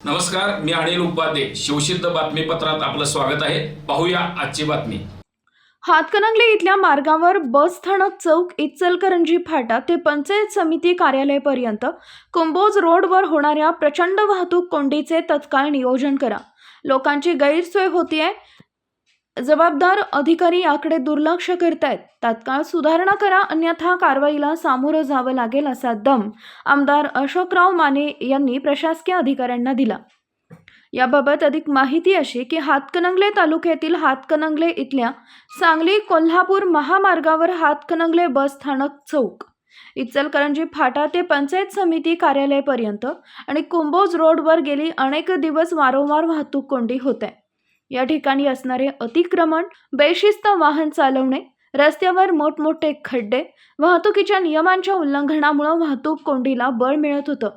नमस्कार मी अनिल उपाध्ये. शिवसिद्ध बातमीपत्रात आपलं स्वागत आहे. पाहूया आजची बातमी. हातकणंगले इथल्या मार्गावर बस स्थानक चौक इचलकरंजी फाटा ते पंचायत समिती कार्यालयापर्यंत कुंभोज रोडवर होणाऱ्या प्रचंड वाहतूक कोंडीचे तत्काळ नियोजन करा. लोकांची गैरसोय होतीये. जबाबदार अधिकारी याकडे दुर्लक्ष करतायत. तात्काळ सुधारणा करा अन्यथा कारवाईला सामोरं जावं लागेल असा दम आमदार अशोकराव माने यांनी प्रशासकीय अधिकाऱ्यांना दिला. याबाबत अधिक माहिती अशी की हातकणंगले तालुक्यातील हातकणंगले इथल्या सांगली कोल्हापूर महामार्गावर हातकणंगले बस स्थानक चौक इचलकरंजी फाटा ते पंचायत समिती कार्यालयापर्यंत आणि कुंभोज रोडवर गेली अनेक दिवस वारंवार वाहतूक कोंडी होते या ठिकाणी असणारे अतिक्रमण बेशिस्त वाहन चालवणे रस्त्यावर मोठमोठे खड्डे वाहतुकीच्या नियमांच्या उल्लंघनामुळे वाहतूक कोंडीला बळ मिळत होतं.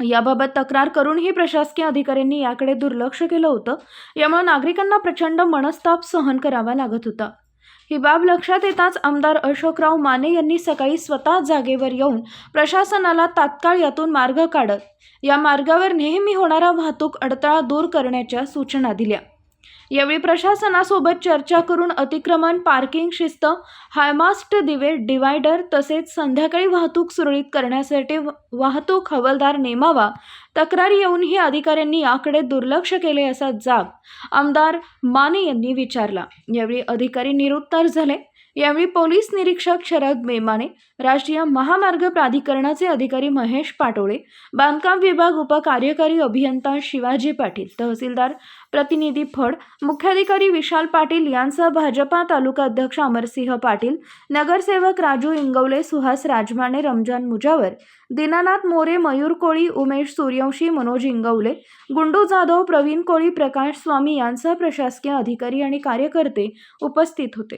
याबाबत तक्रार करूनही प्रशासकीय अधिकाऱ्यांनी याकडे दुर्लक्ष केलं होतं. यामुळे नागरिकांना प्रचंड मनस्ताप सहन करावा लागत होता. ही बाब लक्षात येताच आमदार अशोकराव माने यांनी सकाळी स्वतः जागेवर येऊन प्रशासनाला तात्काळ यातून मार्ग काढत या मार्गावर नेहमी होणारा वाहतूक अडथळा दूर करण्याच्या सूचना दिल्या. यावेळी प्रशासनासोबत चर्चा करून अतिक्रमण पार्किंग शिस्त हायमास्ट दिवे डिवायडर तसेच संध्याकाळी वाहतूक सुरळीत करण्यासाठी वाहतूक हवालदार नेमावा. तक्रारी येऊनही अधिकाऱ्यांनी याकडे दुर्लक्ष केले असा जाब आमदार माने यांनी विचारला. यावेळी अधिकारी निरुत्तर झाले. यावेळी पोलीस निरीक्षक शरद मेमाने राष्ट्रीय महामार्ग प्राधिकरणाचे अधिकारी महेश पाटोळे बांधकाम विभाग उपकार्यकारी अभियंता शिवाजी पाटील तहसीलदार प्रतिनिधी फड मुख्याधिकारी विशाल पाटील यांसह भाजपा तालुका अध्यक्ष अमरसिंह पाटील नगरसेवक राजू इंगवले सुहास राजमाने रमजान मुजावर दीनानाथ मोरे मयूर कोळी उमेश सूर्यवंशी मनोज इंगवले गुंडू जाधव प्रवीण कोळी प्रकाश स्वामी यांसह प्रशासकीय अधिकारी आणि कार्यकर्ते उपस्थित होते.